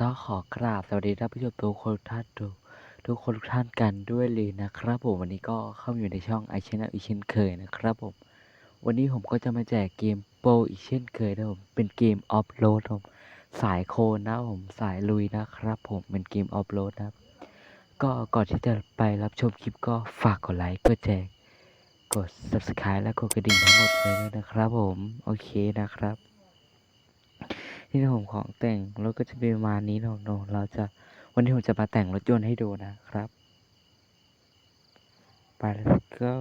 ต้องขอกราบสวัสดีท่านผู้ชมทุกคนท่านทุกทุกคนทุกท่านกันด้วยเลยนะครับผมวันนี้ก็เข้ามาอยู่ในช่องไอเชนอีกเช่นเคยนะครับผมวันนี้ผมก็จะมาแจกเกมโปรอีกเช่นเคยนะผมเป็นเกมออฟโหลดผมสายโคนนะผมสายลุยนะครับผมเป็นเกมออฟโหลดนะครับ ก็ก่อนที่จะไปรับชมคลิปก็ฝากกดไลค์กดแชร์กด subscribe และกดกระดิ่งทั้งหมดเลยนะครับผมโอเคนะครับ ที่ผมของแต่งรถก็จะเป็นประมาณนี้เนอะเนอะเราจะวันนี้ผมจะมาแต่งรถยนต์ให้ดูนะครับไป let's go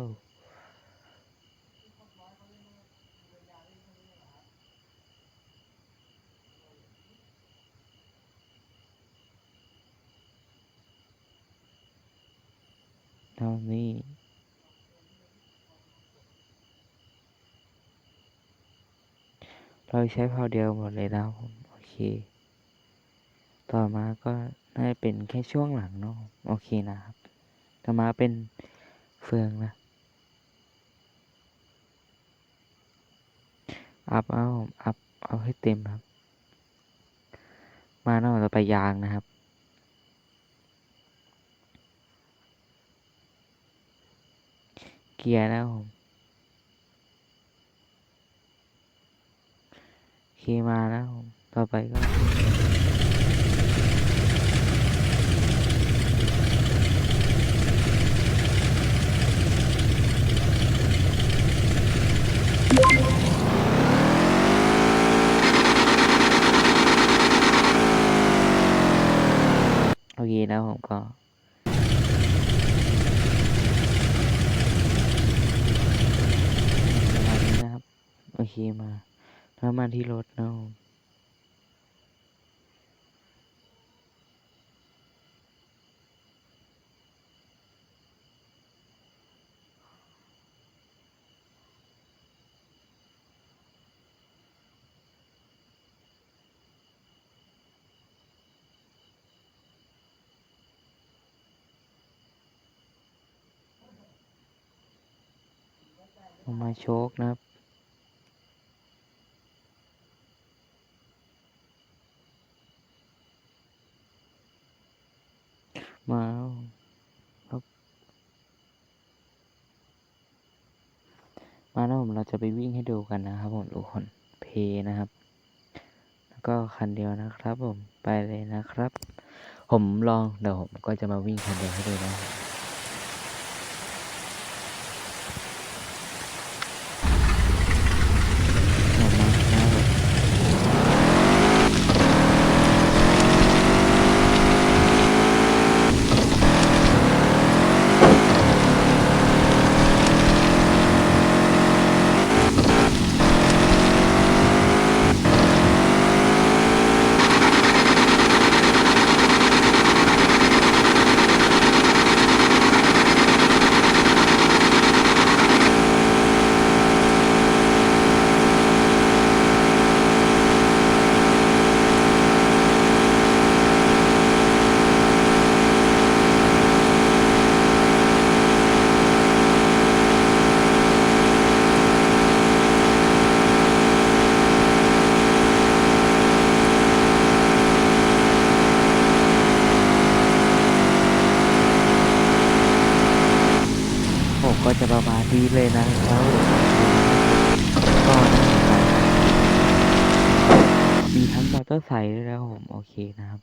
เท่านี้ เราใช้พาวเดียวหมดเลยนะครับผมโอเค ต่อมาก็น่าจะเป็นแค่ช่วงหลังเนาะโอเคนะครับ ต่อมาเป็นเฟืองนะอัพเอาอัพเอาให้เต็มครับ มาเนาะเราไปยางนะครับเกียร์นะผม โอเค คมาแล้ว ต่อไปก็โอเคนะผมก็มาณนี้นะครับโอเคมา แล้วมาที่รถเนาะผมผมมาโชคนะครับ มาแล้วครับมาแล้วผมเราจะไปวิ่งให้ดูกันนะครับผมทุกคนเพนะครับ แล้วก็คันเดียวนะครับผมไปเลยนะครับ ผมลองเดี๋ยวผมก็จะมาวิ่งคันเดียวให้ดูนะครับออกมานะครับผมผม ก็จะประมาณนี้เลยนะครับก็นะครับมีทั้งมอเตอร์ไซค์ด้วยนะผมโอเคนะครับ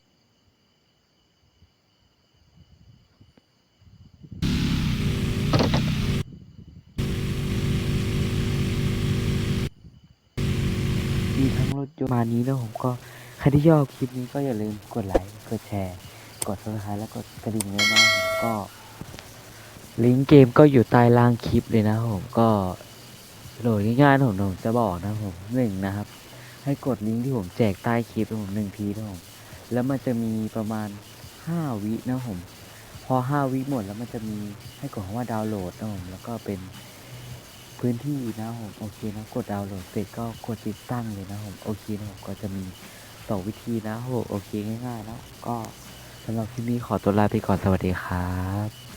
มีทั้งรถยนต์มานี้แล้วผมก็ใครที่ชอบคลิปนี้ก็อย่าลืมกดไลค์กดแชร์ กดซับสไครต์แล้วกดกระดิ่งด้วยนะผมก็ ลิงก์เกมก็อยู่ใต้ล่างคลิปเลยนะผมก็โหลดง่ายๆนะผมผมจะบอกนะผมหนึ่งนะครับ ให้กดลิงก์ที่ผมแจกใต้คลิปนะผมหนึ่งทีนะผมแล้วมันจะมีประมาณห้าวินะผม พอห้าวิหมดแล้วมันจะมีให้กดคำว่าดาวน์โหลดนะผมแล้วก็เป็นพื้นที่นะผมโอเคนะกดดาวน์โหลดเสร็จก็กดติดตั้งเลยนะผมโอเคนะผมก็จะมีสองวิธีนะผมโอเคง่ายๆนะก็สำหรับคลิปนี้ขอตัวลาไปก่อนสวัสดีครับ